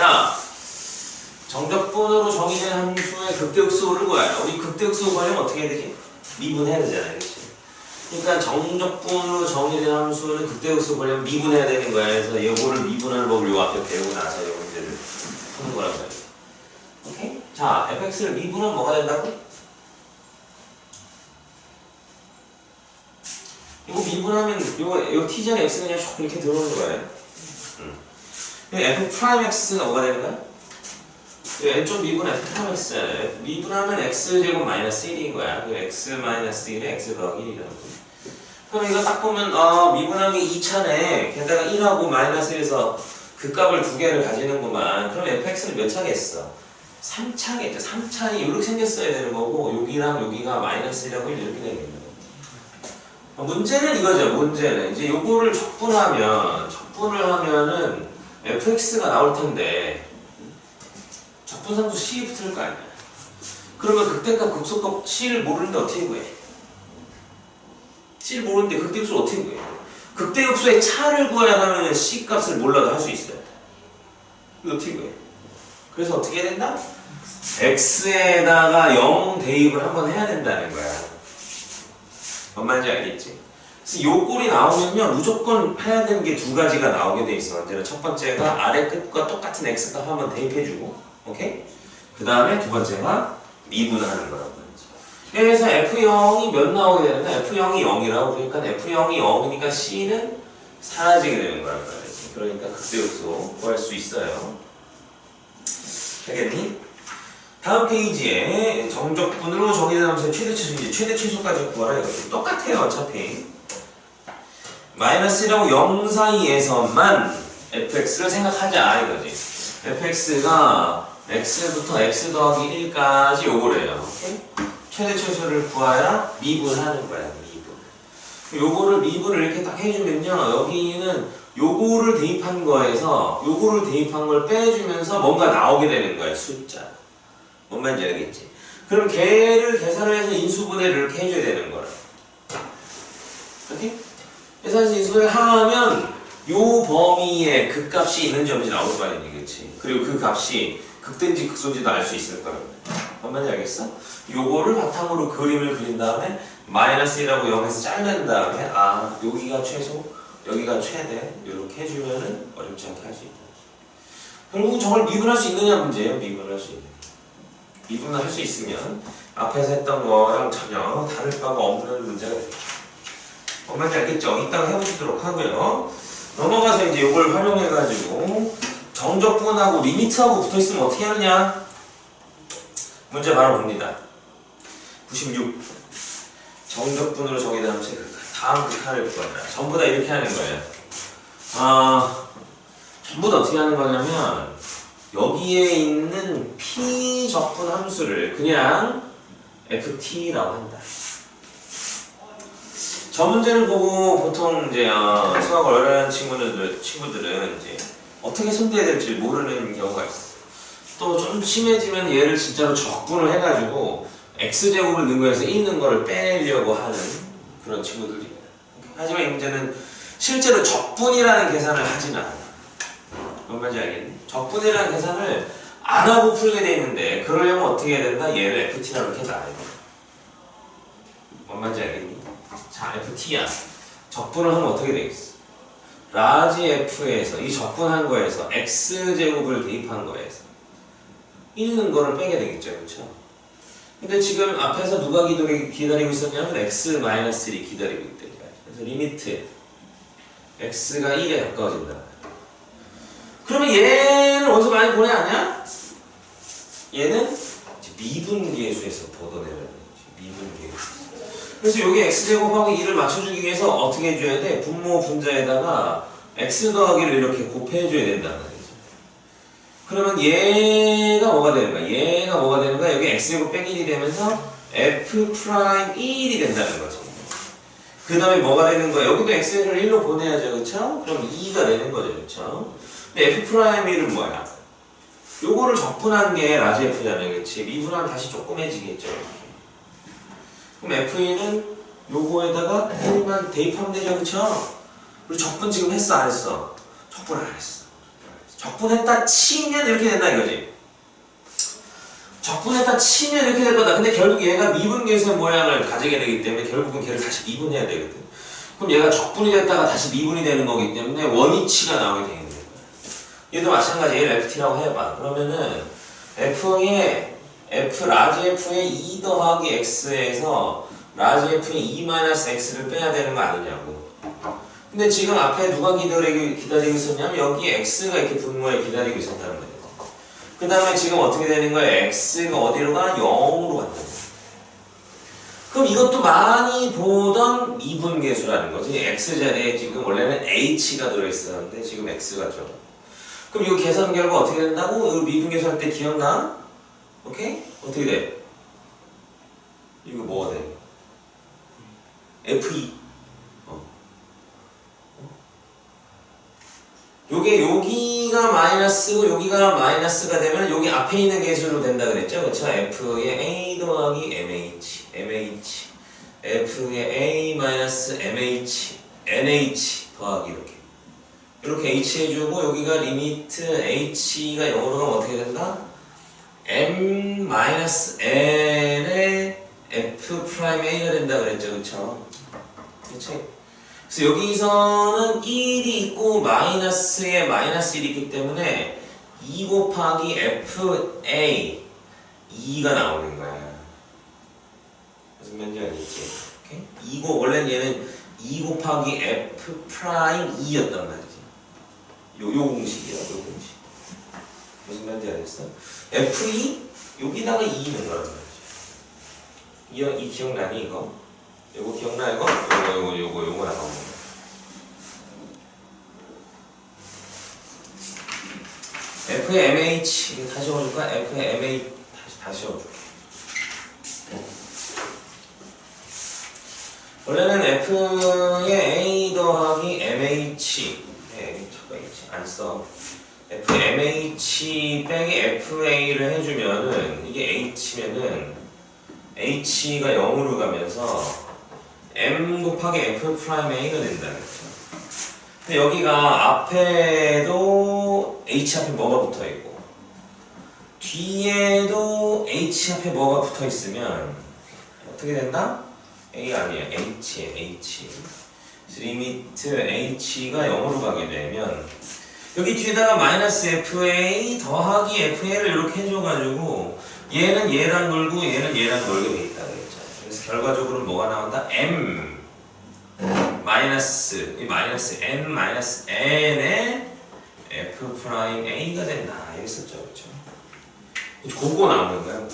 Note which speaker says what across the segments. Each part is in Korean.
Speaker 1: 자, 정적분으로 정의된 함수의 극대극소를 구하라. 우리 극대극소 구하려면 어떻게 해야 되지? 미분해야 되잖아요. 그렇지? 그러니까 정적분으로 정의된 함수는 극대극소 구하려면 미분해야 되는 거야. 그래서 이거를 미분하는 법을 요 앞에 배우고 나서 이 문제를 푸는 거란 말이야. 오케이? 자, fx를 미분하면 뭐가 된다고? 이거 미분하면 이거 요 t 전에 x가 그냥 쭉 이렇게 들어오는 거예요. 음. F 프라임 x가 뭐가 되는 거야? 이 왼쪽 미분 f 프라임 x잖아요. 미분하면 x 제곱 마이너스 1인 거야. 그 x 마이너스 1에 x 더하기 1이라는 거. 그럼 이거 딱 보면 어 미분한 게 2차네. 게다가 1하고 마이너스 1에서 그 값을 두 개를 가지는구만. 그럼 fx는 몇 차겠어? 3차겠죠. 3차니 이렇게 생겼어야 되는 거고 여기랑 여기가 마이너스 1하고 1 이렇게 되겠네. 어, 문제는 이거죠. 문제는 이제 요거를 적분하면 적분을 하면은 fx가 나올 텐데 적분상수 c 붙을 거 아니야. 그러면 극대값 극소값 c를 모르는데 어떻게 구해? c를 모르는데 극대극소를 어떻게 구해? 극대극소의 차를 구해야 하면 c 값을 몰라도 할 수 있어요. 어떻게 구해? 그래서 어떻게 해야 된다? x에다가 0 대입을 한번 해야 된다는 거야. 뭔 말인지 알겠지? 그래서 요 꼴이 나오면요 무조건 해야 되는 게 두 가지가 나오게 돼 있어. 언제나 첫 번째가 아래 끝과 똑같은 x 값 한번 대입해주고, 오케이? 그 다음에 두 번째가 미분하는 거라고. 그래서 f0이 몇 나오게 되는데 f0이 0이라고 그러니까 f0이 0이니까 c는 사라지게 되는 거란 말이지. 그러니까 극대극소 구할 수 있어요. 되겠니? 다음 페이지에 정적분으로 정의된 함수의 최대 최소 이제 최대 최소까지 구하라 이거지. 똑같아요 어차피. 마이너스 1하고 0 사이에서만 fx를 생각하자 이거지. fx가 x부터 x 더하기 1까지 요거래요. 최대 최소를 구하야 미분하는 거야 미분. 요거를 미분을 이렇게 딱 해주면요 여기는 요거를 대입한 거에서 요거를 대입한 걸 빼주면서 뭔가 나오게 되는 거야 숫자. 뭔 말인지 알겠지? 그럼 걔를 계산을 해서 인수분해를 이렇게 해줘야 되는 거라. 오케이? 인수분해 하면 요 범위에 그 값이 있는지 없는지 나올 거 아니니, 그치? 그리고 그 값이 극대인지 극소인지도 알 수 있을 거라고. 뭔 말인지 알겠어? 요거를 바탕으로 그림을 그린 다음에 마이너스 1하고 0에서 자른 다음에 아, 여기가 최소, 여기가 최대 이렇게 해주면은 어렵지 않게 할 수 있다. 결국은 저걸 미분할 수 있느냐 문제예요, 미분할 수 있느냐. 미분을 할 수 있으면 앞에서 했던 거랑 전혀 다를 바가 없는 문제가 되죠. 뭔 말인지 알겠죠? 이따가 해보시도록 하고요. 넘어가서 이제 이걸 활용해가지고 정적분하고 리미트하고 붙어있으면 어떻게 하느냐? 문제 바로 봅니다. 96. 정적분으로 정의된 함수의 극한. 다음 극한을 구하라. 전부 다 이렇게 하는 거예요. 아, 전부 다 어떻게 하는 거냐면 여기에 있는 p 적분 함수를 그냥 ft라고 한다. 저 문제를 보고 보통 이제 어, 수학을 어려운 친구들 친구들은 이제 어떻게 손대야 될지 모르는 경우가 있어. 또 좀 심해지면 얘를 진짜로 적분을 해가지고 x 제곱을 넣은 거에서 1 넣은 거를 빼려고 하는 그런 친구들이. 하지만 이 문제는 실제로 적분이라는 계산을 하진 않아. 뭔 말인지 알겠니? 적분이라는 계산을 안 하고 풀게 돼 있는데 그러려면 어떻게 해야 된다? 얘를 FT라고 이렇게 놔야 돼. 뭔 말인지 알겠니? 자, FT야. 적분을 하면 어떻게 되겠어? 라지 F에서 이 적분한 거에서 X제곱을 대입한 거에서 1는 거를 빼게 되겠죠. 그렇죠? 근데 지금 앞에서 누가 기다리, 기다리고 있었냐면 X-1이 기다리고 있대. 그래서 리미트 X가 1에 가까워진다. 그러면 얘는 어디서 많이 보내 아니야? 얘는 미분계수에서 보도내는 미분계수. 그래서 여기 x제곱하고 2를 맞춰주기 위해서 어떻게 해줘야 돼? 분모 분자에다가 x 더하기를 이렇게 곱해줘야 된다는 거죠. 그러면 얘가 뭐가 되는 거야? 얘가 뭐가 되는 거야? 여기 x제곱 빼기 1이 되면서 f 프라임 1이 된다는 거죠. 그 다음에 뭐가 되는 거야? 여기도 x를 1로 보내야죠. 그쵸? 그럼 2가 되는 거죠. 그쵸? 근데 f 프라임 1은 뭐야? 요거를 적분한 게 라지 f잖아요. 그치? 미분하면 다시 조그매지겠죠. 그럼 f2는 요거에다가 1만 대입하면 되죠. 그쵸? 우리 적분 지금 했어? 안 했어? 적분 안 했어. 적분했다 치면 이렇게 된다 이거지. 적분했다 치면 이렇게 될 거다. 근데 결국 얘가 미분계수의 모양을 가지게 되기 때문에 결국은 걔를 다시 미분해야 되거든. 그럼 얘가 적분이 됐다가 다시 미분이 되는 거기 때문에 원위치가 나오게 되는 거야. 얘도 마찬가지 얘를 FT라고 해봐. 그러면은 F의 F 라지 F의 2 더하기 X에서 라지 F의 2 마이너스 X를 빼야 되는 거 아니냐고. 근데 지금 앞에 누가 기다리고, 기다리고 있었냐면 여기 X가 이렇게 분모에 기다리고 있었다는 거예요. 그 다음에 지금 어떻게 되는 거예요? X가 어디로 가? 0으로 간다. 그럼 이것도 많이 보던 미분계수라는 거지. X 자리에 지금 원래는 H가 들어있었는데 지금 X가 들어. 그럼 이거 계산 결과 어떻게 된다고? 이거 미분계수 할 때 기억나? 오케이? 어떻게 돼? 이거 뭐가 돼? F2. 어. 요게 여기가 마이너스고 여기가 마이너스가 되면 여기 앞에 있는 계수로 된다 그랬죠? 그쵸? F의 A 더하기 MH, MH, F의 A 마이너스 MH, NH 더하기 이렇게 이렇게 H 해주고 여기가 리미트 H가 0으로 가면 어떻게 된다? M 마이너스 N의 F 프라임 A가 된다 그랬죠? 그쵸? 그치? 그래서 여기서는 1이 있고 마이너스에 마이너스 1이 있기 때문에 2 곱하기 FA 2가 나오는 거야. 무슨 말인지 알겠지? 오케이? 2 곱, 원래는 얘는 2 곱하기 F 프라임 2였단 말이지. 요, 요 공식이야, 요 공식. 무슨 말인지 알겠어? F2, 여기다가 2 있는 거란 말이지. 이, 이 기억나니, 이거? 요거 기억나 이거? 요거 요거 요거 요거 나온 거. F의 MH 이거 다시 적어줄까? F의 MH 다시 다시 적어줄게. 원래는 F의 A 더하기 MH 네, 잠깐 있지 안 써. MH 빼기 FA를 해주면은 이게 H면은 H가 0으로 가면서 M 곱하기 F 프라임 A가 된다 그랬죠. 근데 여기가 앞에도 H 앞에 뭐가 붙어 있고 뒤에도 H 앞에 뭐가 붙어 있으면 어떻게 된다? A 아니야 H. 그래서 리미트 H가 0으로 가게 되면 여기 뒤에다가 마이너스 FA 더하기 FA를 이렇게 해줘가지고 얘는 얘랑 놀고 얘는 얘랑 놀게 돼 있다 그랬죠. 그래서 결과적으로 뭐가 나온다? M 마이너스 이 마이너스 N 마이너스 N의 F 프라임 A가 된다 이랬었죠, 그렇죠? 그거 나오는 거예요.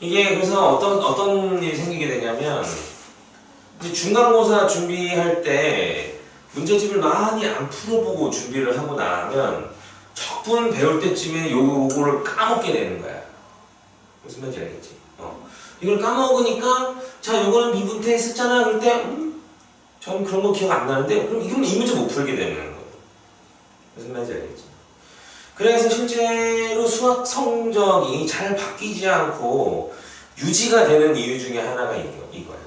Speaker 1: 이게 그래서 어떤 어떤 일이 생기게 되냐면 이제 중간고사 준비할 때 문제집을 많이 안 풀어보고 준비를 하고 나면 적분 배울 때쯤에 요거를 까먹게 되는 거야. 무슨 말인지 알겠지? 어. 이걸 까먹으니까 자 요거는 미분태 했었잖아 그럴 때 음? 전 그런 거 기억 안 나는데 그럼 이건 이 문제 못 풀게 되는 거야. 무슨 말인지 알겠지? 그래서 실제로 수학 성적이 잘 바뀌지 않고 유지가 되는 이유 중에 하나가 이거, 이거야.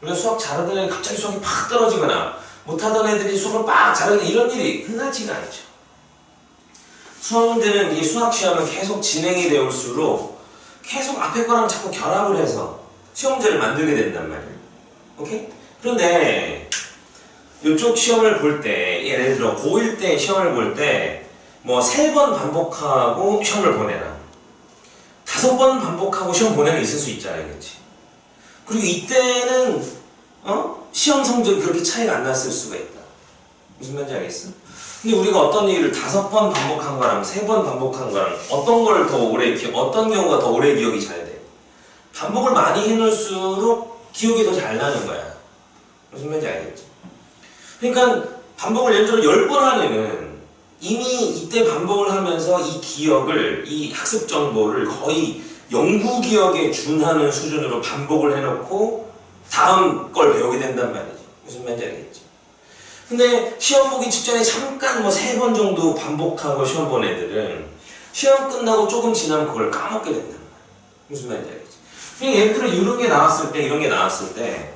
Speaker 1: 우리가 수학 잘하던 애가 갑자기 수학이 팍 떨어지거나 못하던 애들이 수학을 빡 잘하는 이런 일이 흔하지가 않죠. 수학 문제는 이 수학 시험은 계속 진행이 되올수록 계속 앞에 거랑 자꾸 결합을 해서 시험 문제를 만들게 된단 말이에요. 오케이? 그런데 이쪽 시험을 볼 때 예를 들어 고1 때 시험을 볼 때 뭐 세 번 반복하고 시험을 보내라. 다섯 번 반복하고 시험 보내는 있을 수 있잖아요. 그렇지? 그리고 이때는 어? 시험 성적이 그렇게 차이가 안 났을 수가 있다. 무슨 말인지 알겠어? 근데 우리가 어떤 일을 다섯 번 반복한 거랑 세 번 반복한 거랑 어떤 걸 더 오래 기 어떤 경우가 더 오래 기억이 잘 돼? 반복을 많이 해놓을수록 기억이 더 잘 나는 거야. 무슨 말인지 알겠지? 그러니까 반복을 예를 들어 열 번 하면은 이미 이때 반복을 하면서 이 기억을 이 학습 정보를 거의 연구 기억에 준하는 수준으로 반복을 해놓고 다음 걸 배우게 된단 말이지. 무슨 말인지 알겠지? 근데 시험 보기 직전에 잠깐 뭐 세 번 정도 반복하고 시험 본 애들은 시험 끝나고 조금 지나면 그걸 까먹게 된단 말이야. 무슨 말인지 알겠지? 그냥 예를 들어 이런 게 나왔을 때, 이런 게 나왔을 때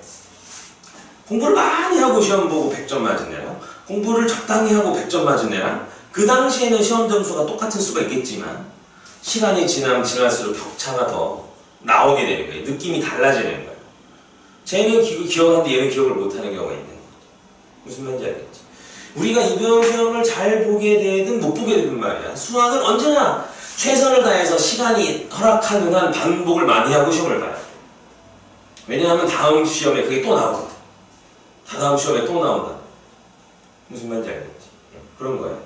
Speaker 1: 공부를 많이 하고 시험 보고 100점 맞은 애요. 공부를 적당히 하고 100점 맞은 애랑 그 당시에는 시험 점수가 똑같을 수가 있겠지만 시간이 지나면 지날수록 격차가 더 나오게 되는 거예요. 느낌이 달라지는 거예요. 쟤는 기, 기억하는데 얘는 기억을 못하는 경우가 있는 거예요. 무슨 말인지 알겠지? 우리가 이병 시험을 잘 보게 되든 못 보게 되든 말이야. 수학은 언제나 최선을 다해서 시간이 허락하는 한 반복을 많이 하고 시험을 돼. 왜냐하면 다음 시험에 그게 또 나오거든. 다다음 시험에 또 나온다. 무슨 말인지 알겠지? 응, 그런 거야.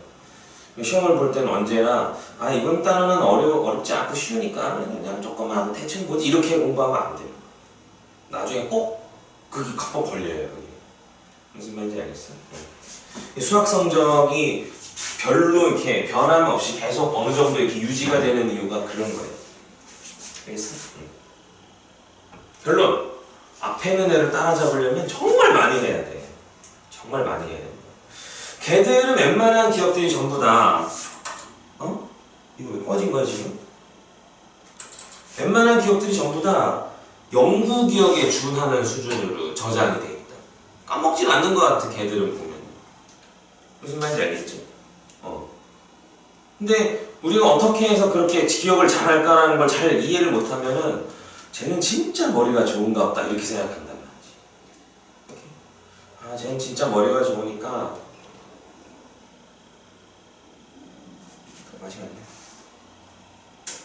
Speaker 1: 시험을 볼 때는 언제나 아 이번 단어는 어려, 어렵지 않고 쉬우니까 그냥 조금만 대충 보지 이렇게 공부하면 안 돼요. 나중에 꼭 그게 컵밥 걸려요. 그게. 무슨 말인지 알겠어? 응. 수학 성적이 별로 이렇게 변함 없이 계속 어느 정도 이렇게 유지가 되는 이유가 그런 거예요. 알겠어? 응. 결론 앞에 있는 애를 따라잡으려면 정말 많이 해야 돼. 정말 많이 해야 돼. 걔들은 웬만한 기업들이 전부 다 어? 이거 왜 꺼진 거야 지금? 웬만한 기업들이 전부 다 연구 기억에 준하는 수준으로 저장이 돼 있다. 까먹질 않는 것 같아 걔들은 보면. 무슨 말인지 알겠죠? 어. 근데 우리가 어떻게 해서 그렇게 기억을 잘할까라는 걸 잘 이해를 못하면은 쟤는 진짜 머리가 좋은가 보다 이렇게 생각한단 말이지. 아, 쟤는 진짜 머리가 좋으니까 맛이 갔네.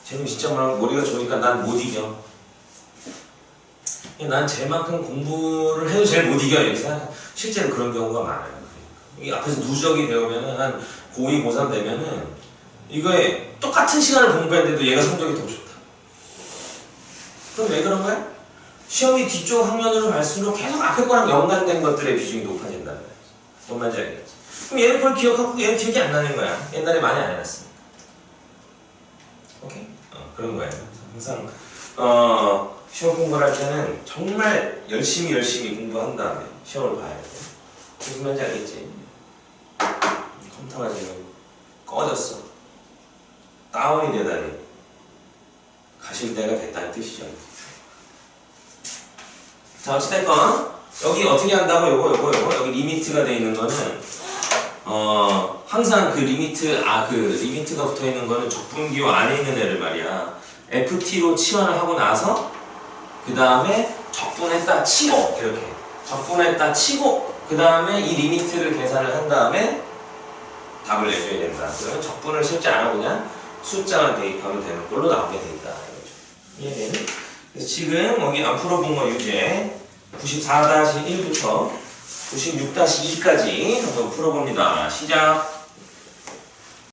Speaker 1: 쟤는 진짜 막 머리가 좋으니까 난 못 이겨. 난 쟤만큼 공부를 해도 제일 못 이겨 이렇게. 실제로 그런 경우가 많아요. 이 앞에서 누적이 되면은 한 고2, 고3 되면은 이거에 똑같은 시간을 공부했는데도 얘가 성적이 더 좋다. 그럼 왜 그런 거야? 시험이 뒤쪽 학년으로 갈수록 계속 앞에 거랑 연관된 것들의 비중이 높아진다는 거야. 뭔 말인지 알겠지? 그럼 얘는 그걸 기억하고 얘는 기억이 안 나는 거야. 옛날에 많이 안 해놨으니까. 오케이? 어, 그런 거예요. 항상 어, 시험 공부를 할 때는 정말 열심히 열심히 공부한 다음에 시험을 봐야 돼. 무슨 말인지 알겠지? 컴퓨터가 지금 꺼졌어. 다운이 되다니 가실 때가 됐다는 뜻이죠. 자, 어찌됐건 여기 어떻게 한다고 요거 요거 요거 여기 리미트가 돼 있는 거는 어 항상 그 리미트 아 그 리미트가 붙어 있는 거는 적분기호 안에 있는 애를 말이야 FT로 치환을 하고 나서 그 다음에 적분했다 치고 이렇게 적분했다 치고 그 다음에 이 리미트를 계산을 한 다음에 답을 내줘야 된다. 그러면 적분을 실제 안 하고 그냥 숫자만 대입하면 되는 걸로 나오게. 이거죠. 이해되니? 그래서 지금 여기 앞으로 본거 유제 94-1부터 96-2까지 한번 풀어봅니다. 시작!